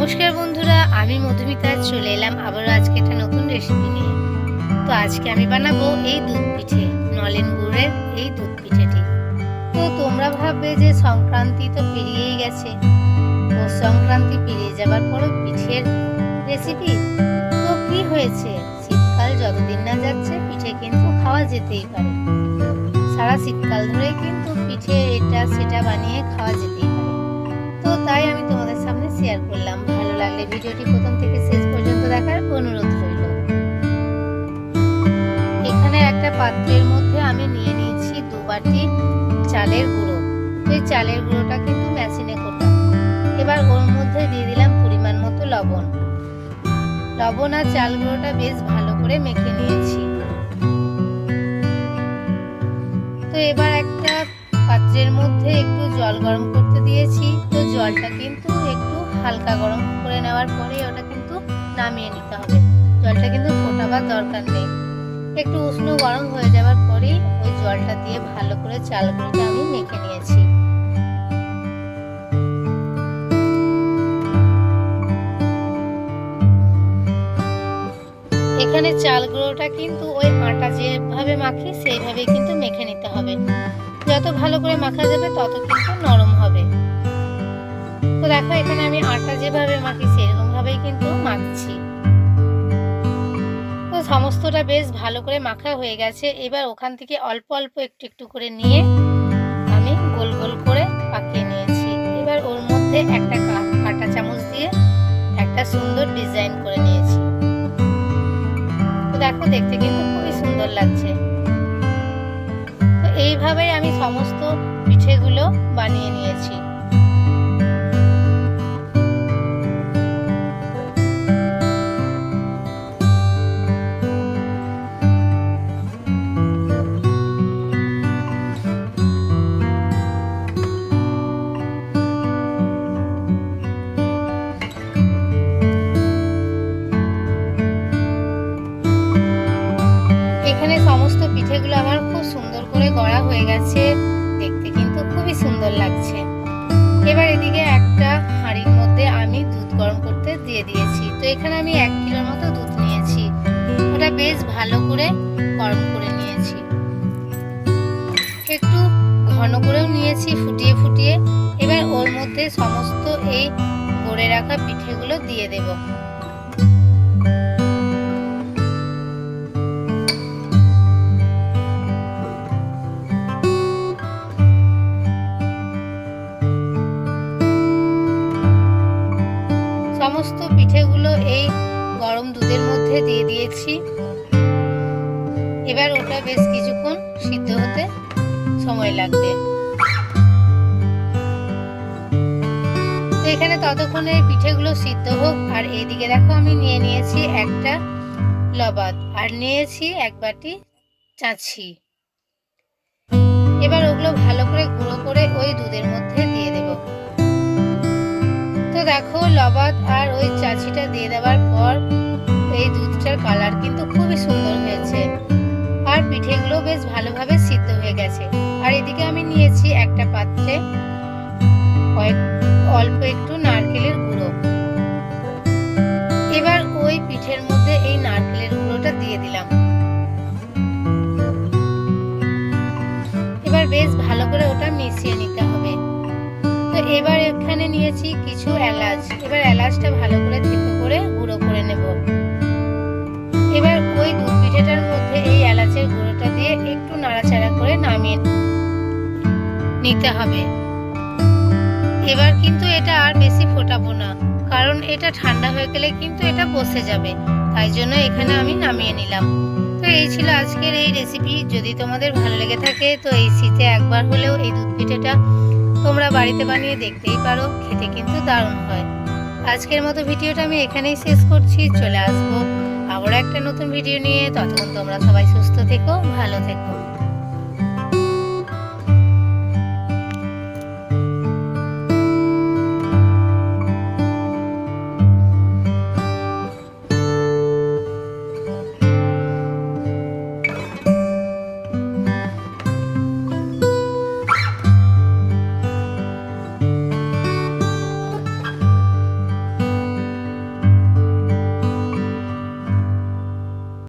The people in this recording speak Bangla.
নমস্কার বন্ধুরা, আমি মধুমিতা, চলে এলাম আবারও আজকে একটা নতুন রেসিপি নিয়ে। তো আজকে আমি বানাবো এই দুধ পিঠে, নলেন গুড়ের এই দুধ পিঠেটি। তো তোমরা ভাববে যে সংক্রান্তি তো পেরিয়েই গেছে। পৌষ সংক্রান্তি পেরিয়ে যাবার পরও পিঠের রেসিপি তো কি হয়েছে? শীতকাল যতদিন না যাচ্ছে, পিঠে কিন্তু খাওয়া যেতেই পারে। সারা শীতকাল ধরে কিন্তু পিঠে এটা সেটা বানিয়ে খাওয়া যেতেই পারে। তো তাই আমি তোমাদের শেয়ার করলাম। ভালো লাগলে ভিডিওটি প্রথম থেকে শেষ পর্যন্ত দেখার অনুরোধ রইল। এখানে একটা পাত্রের মধ্যে আমি নিয়ে নিয়েছি দু বাটি চালের গুঁড়ো। এই চালের গুঁড়োটা কিন্তু মেশিনে করলাম এবার ওর মধ্যে দিয়ে দিলাম পরিমাণ মতো লবণ। লবণ আর চাল গুঁড়োটা বেশ ভালো করে মেখে নিয়েছি। তো এবার পাত্রের মধ্যে একটু জল গরম করতে দিয়েছি। তো জলটা কিন্তু একটু হালকা গরম করে নেওয়ার পরে ওটা কিন্তু নামিয়ে নিতে হবে। জলটা কিন্তু ফোটাবার দরকার নেই। একটু উষ্ণ গরম হয়ে যাওয়ার পরেই ওই জলটা দিয়ে ভালো করে চালগুলোকে আমি মেখে নিয়েছি। এখানে চাল গুঁড়োটা কিন্তু ওই আটা যেভাবে মাখি সেইভাবে কিন্তু মেখে নিতে হবে। যত ভালো করে মাখা যাবে, তত কিন্তু নরম হবে। তো দেখো, এখানে আমি আটা যেভাবে মাখি সেরকম ভাবেই কিন্তু মাখছি। তো সমস্তটা বেশ ভালো করে মাখা হয়ে গেছে। এবার ওখান থেকে অল্প অল্প একটু একটু করে নিয়ে আমি গোল গোল করে পাকিয়ে নিয়েছি। এবার ওর মধ্যে একটা কাঁটা চামচ দিয়ে একটা সুন্দর ডিজাইন করে নিয়েছি। তো দেখো, দেখতে কিন্তু খুবই সুন্দর লাগছে। তো এইভাবেই আমি সমস্ত পিঠেগুলো বানিয়ে নিয়েছি। পিঠেগুলো আমার খুব সুন্দর করে গড়া হয়ে গেছে। দেখতে কিন্তু খুবই সুন্দর লাগছে। এবার এদিকে একটা হাঁড়ির মধ্যে আমি দুধ গরম করতে দিয়ে দিয়েছি। তো এখানে আমি এক কিলোর মতো দুধ নিয়েছি। ওটা বেশ ভালো করে গরম করে নিয়েছি। একটু ঘন করেও নিয়েছি, ফুটিয়ে ফুটিয়ে। এবার ওর মধ্যে সমস্ত এই গড়ে রাখা পিঠেগুলো দিয়ে দেবো। সমস্ত পিঠেগুলো এই গরম দুধের মধ্যে দিয়ে দিয়েছি। এবার ওটা বেশ কিছুক্ষণ সিদ্ধ হতে সময় লাগবে। এখানে ততক্ষণে পিঠেগুলো সিদ্ধ হোক, আর এইদিকে দেখো আমি নিয়ে নিয়েছি একটা লবাদ, আর নিয়েছি এক বাটি চাঁছি। এবার ওগুলো ভালো করে গুঁড়ো করে ওই দুধের মধ্যে দিয়ে দেবো। দেখো লবাত আর ওই চাচিটা দিয়ে দেওয়ার পর এই দুধটার কালার কিন্তু খুবই সুন্দর হয়েছে। আর পিঠেগুলো বেশ ভালোভাবে সিদ্ধ হয়ে গেছে। আর এদিকে আমি নিয়েছি একটা পাত্রে অল্প একটু তো এবার এখানে নিয়েছি কিছু এলাচ। এবার এলাচটা ভালো করে থেতো করে গুঁড়ো করে নেব। এবার ওই দুধ পিঠেটার মধ্যে এই এলাচের গুঁড়োটা দিয়ে একটু নাড়াচাড়া করে নামিয়ে নিতে হবে। এবার কিন্তু এটা আর বেশি ফোটাবো না, কারণ এটা ঠান্ডা হয়ে গেলে কিন্তু এটা বসে যাবে। তাই জন্য এখানে আমি নামিয়ে নিলাম। তো এই ছিল আজকের এই রেসিপি যদি তোমাদের ভালো লেগে থাকে তো এই শীতে একবার হলেও এই দুধ পিঠেটা তোমরা বাড়িতে বানিয়ে দেখতেই পারো, খেতে কিন্তু দারুণ হয়। আজকের মতো ভিডিওটা আমি এখানেই শেষ করছি, চলে আসব আবার একটা নতুন ভিডিও নিয়ে। ততক্ষণ তোমরা সবাই সুস্থ থেকো, ভালো থেকো।